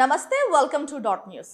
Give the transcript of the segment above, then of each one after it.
నమస్తే welcome to dot news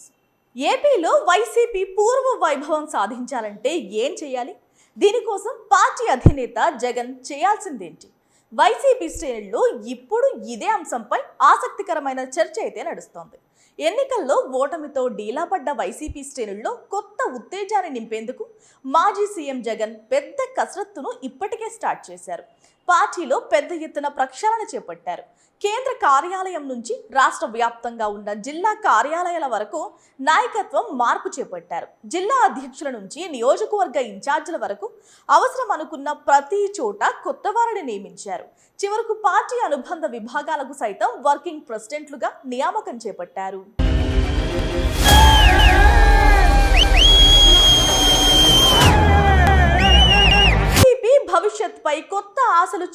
ఏపీలో వైసీపీ పూర్వ వైభవం సాధించాలంటే ఏం చేయాలి? దీనికోసం పార్టీ అధినేత జగన్ చేయాల్సిందేంటి? వైసీపీ శ్రేణుల్లో ఇప్పుడు ఇదే అంశంపై ఆసక్తికరమైన చర్చ అయితే నడుస్తోంది. ఎన్నికల్లో ఓటమితో డీలా పడ్డ వైసీపీ శ్రేణుల్లో కొత్త ఉత్తేజాన్ని నింపేందుకు మాజీ సీఎం జగన్ పెద్ద కసరత్తును ఇప్పటికే స్టార్ట్ చేశారు. పార్టీలో పెద్ద ఎత్తున ప్రక్షాళన చేపట్టారు. కేంద్ర కార్యాలయం నుంచి రాష్ట్ర వ్యాప్తంగా ఉన్న జిల్లా కార్యాలయాల వరకు నాయకత్వం మార్పు చేపట్టారు. జిల్లా అధ్యక్షుల నుంచి నియోజకవర్గ ఇన్ఛార్జీల వరకు అవసరం అనుకున్న ప్రతి చోట కొత్త వారిని నియమించారు. చివరకు పార్టీ అనుబంధ విభాగాలకు సైతం వర్కింగ్ ప్రెసిడెంట్లుగా నియామకం చేపట్టారు.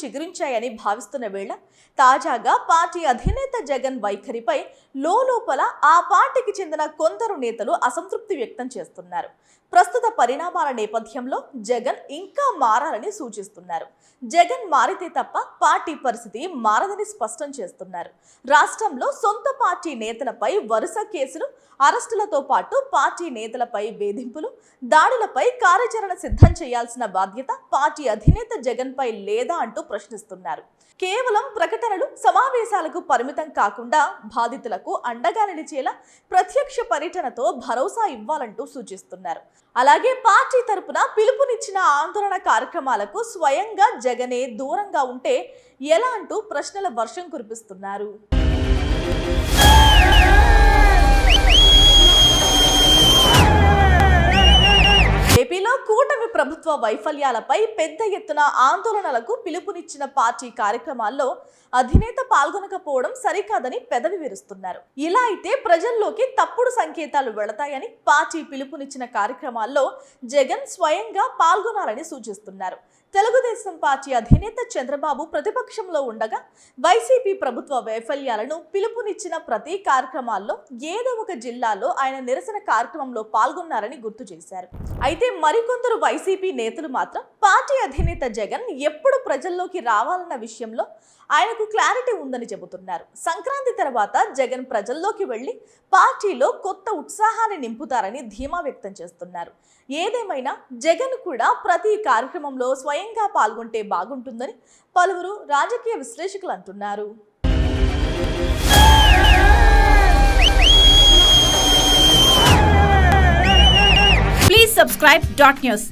చిగురించాయని భావిస్తున్న వేళ తాజాగా పార్టీ అధినేత జగన్ వైఖరిపై లోపల ఆ పార్టీకి చెందిన కొందరు నేతలు అసంతృప్తి వ్యక్తం చేస్తున్నారు. ప్రస్తుత పరిణామాల నేపథ్యంలో జగన్ ఇంకా మారాలని సూచిస్తున్నారు. జగన్ మారితే తప్ప పార్టీ పరిస్థితి మారదని స్పష్టం చేస్తున్నారు. రాష్ట్రంలో సొంత పార్టీ నేతలపై వరుస కేసులు అరెస్టులతో పాటు పార్టీ నేతలపై వేధింపులు దాడులపై కార్యాచరణ సిద్ధం చేయాల్సిన బాధ్యత పార్టీ అధినేత జగన్ పై లేదా అంటూ ప్రశ్నిస్తున్నారు. కేవలం ప్రకటనలు సమావేశాలకు పరిమితం కాకుండా బాధితులకు అండగా నిలిచేలా ప్రత్యక్ష పర్యటనతో భరోసా ఇవ్వాలంటూ సూచిస్తున్నారు. అలాగే పార్టీ తరపున పిలుపునిచ్చిన ఆందోళన కార్యక్రమాలకు స్వయంగా జగనే దూరంగా ఉంటే ఎలా అంటూ ప్రశ్నల వర్షం కురిపిస్తున్నారు. ప్రభుత్వ వైఫల్యాలపై పెద్ద ఎత్తున ఆందోళనలకు పిలుపునిచ్చిన పార్టీ కార్యక్రమాల్లో అధినేత పాల్గొనకపోవడం సరికాదని పెదవి విరుస్తున్నారు. ఇలా అయితే ప్రజల్లోకి తప్పుడు సంకేతాలు వెళతాయని పార్టీ పిలుపునిచ్చిన కార్యక్రమాల్లో జగన్ స్వయంగా పాల్గొనాలని సూచిస్తున్నారు. తెలుగుదేశం పార్టీ అధినేత చంద్రబాబు ప్రతిపక్షంలో ఉండగా వైసీపీ ప్రభుత్వ వైఫల్యాలను పిలుపునిచ్చిన ప్రతి కార్యక్రమాల్లో ఏదో ఒక జిల్లాలో ఆయన నిరసన కార్యక్రమంలో పాల్గొన్నారని గుర్తు చేశారు. అయితే మరికొందరు వైసీపీ నేతలు మాత్రం పార్టీ అధినేత జగన్ ఎప్పుడు ప్రజల్లోకి రావాలన్న విషయంలో ఆయనకు క్లారిటీ ఉందని చెబుతున్నారు. సంక్రాంతి తర్వాత జగన్ ప్రజల్లోకి వెళ్ళి పార్టీలో కొత్త ఉత్సాహాన్ని నింపుతారని ధీమా వ్యక్తం చేస్తున్నారు. ఏదేమైనా జగన్ కూడా ప్రతి కార్యక్రమంలో స్వయంగా పాల్గొంటే బాగుంటుందని పలువురు రాజకీయ విశ్లేషకులు అంటున్నారు. Please subscribe dot news